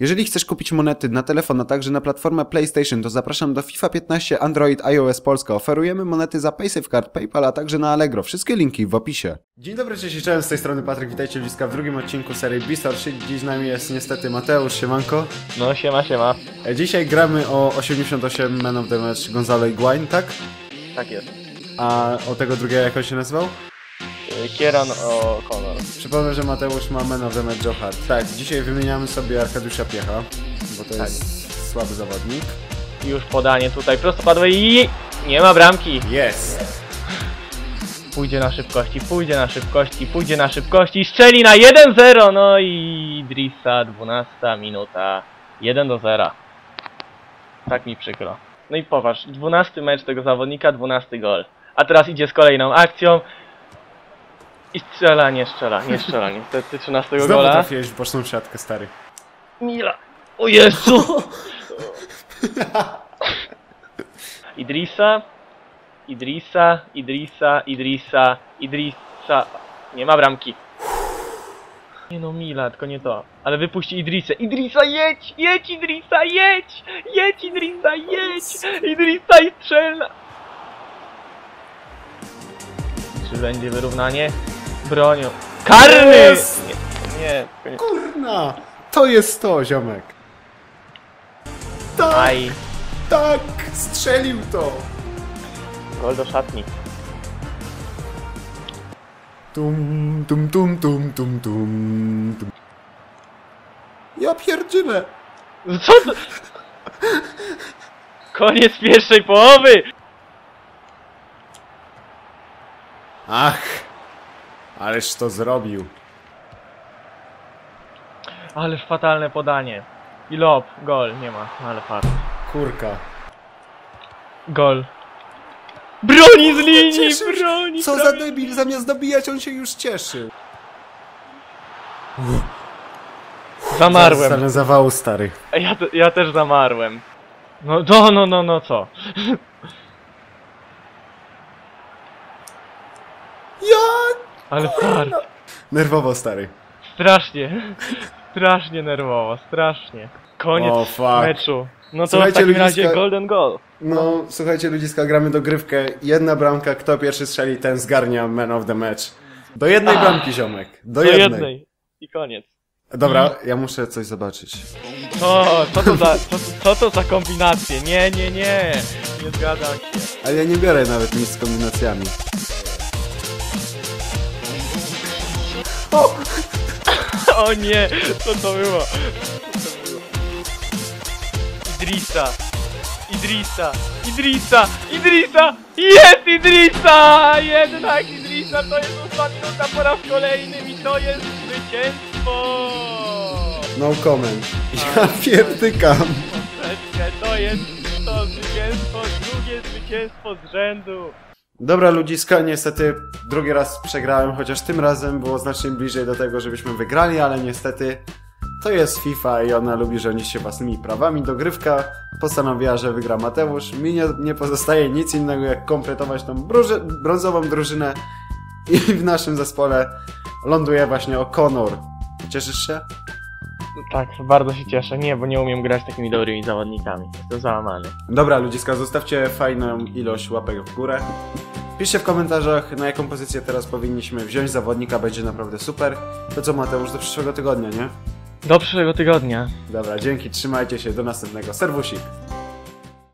Jeżeli chcesz kupić monety na telefon, a także na platformę PlayStation, to zapraszam do FIFA 15 Android iOS Polska. Oferujemy monety za PaySafeCard, PayPal, a także na Allegro. Wszystkie linki w opisie. Dzień dobry, cześć, cześć, z tej strony Patryk, witajcie ludziska w drugim odcinku serii Beastar. Dziś z nami jest niestety Mateusz, siemanko. No siema, siema. E, Dzisiaj gramy o 88 Man of the Match Gonzalo Higuain, tak? Tak jest. A o tego drugiego jak on się nazywał? Y, Kieran O'Connor. Przypomnę, że Mateusz ma Man of the Match Joe Hart. Tak, dzisiaj wymieniamy sobie Arkadiusza Piecha, bo to Tak. jest słaby zawodnik. Już podanie tutaj prostopadłe i nie ma bramki. Jest! Pójdzie na szybkości, pójdzie na szybkości, pójdzie na szybkości, strzeli na 1-0, no i Drissa, 12 minuta, 1 do 0. Tak mi przykro. No i popatrz, 12 mecz tego zawodnika, 12 gol. A teraz idzie z kolejną akcją i strzela, nie strzela, nie strzela, niestety 13 Znowu gola. trafiłeś w boczną siatkę, stary. Mila. O Jezu! Idrisa, Idrisa, Idrisa, Idrisa, Idrisa. Nie ma bramki. Nie no, Mila, tylko nie to. Ale wypuści Idrisę. Idrisa, jedź! Jedź, Idrisa, jedź! Jedź, Idrisa, jedź! Idrisa i strzelna! Czy będzie wyrównanie? Bronią. Karny! Jest! Nie, nie, nie. Kurna! To jest to, ziomek. Tak, Aj, tak! Strzelił to! gol do szatni. Tum, tum, tum, tum, tum, tum, tum. Ja pierdzielę! Co to? Koniec pierwszej połowy! Ach! Ależ to zrobił. Ależ fatalne podanie. I lob, gol, nie ma, ale fart. Kurka. Gol. Broni z linii, broni! Co za debil, zamiast dobijać on się już cieszy. Zamarłem. Stanę zawału, stary. Ja, te- ja też zamarłem. No, no, no, no, no co? Ja! Ale fart. Nerwowo, stary. Strasznie. Strasznie nerwowo, strasznie. Koniec O, fuck. meczu. No to Słuchajcie, w takim ludziska- razie golden goal. No, słuchajcie, ludziska, gramy dogrywkę. Jedna bramka, kto pierwszy strzeli, ten zgarnia man of the match. Do jednej Ach. bramki, ziomek. Do, Do jednej. jednej. I koniec. Dobra, ja muszę coś zobaczyć. O, co to za, co, co to za kombinacje? Nie, nie, nie. Nie zgadzam się. Ale ja nie biorę nawet nic z kombinacjami. O nie, co to było? Co to było? Idrisa. Idrisa. Idrisa. Idrisa. Jest Idrisa! Jednak Idrisa to jest ósma minuta po raz kolejny i to jest zwycięstwo! No comment. Ja pierdykam. Troszeczkę, to jest to zwycięstwo, drugie zwycięstwo z rzędu. Dobra, ludziska, niestety drugi raz przegrałem, chociaż tym razem było znacznie bliżej do tego, żebyśmy wygrali, ale niestety to jest FIFA i ona lubi rządzić się własnymi prawami. Dogrywka postanowiła, że wygra Mateusz. Mi nie, nie pozostaje nic innego, jak kompletować tą brązową drużynę i w naszym zespole ląduje właśnie O'Connor. Cieszysz się? Tak, bardzo się cieszę. Nie, bo nie umiem grać takimi dobrymi zawodnikami. Jestem załamany. Dobra, ludziska, zostawcie fajną ilość łapek w górę. Piszcie w komentarzach, na jaką pozycję teraz powinniśmy wziąć zawodnika, będzie naprawdę super. To co, Mateusz, do przyszłego tygodnia, nie? Do przyszłego tygodnia. Dobra, dzięki, trzymajcie się, do następnego. Serwusik.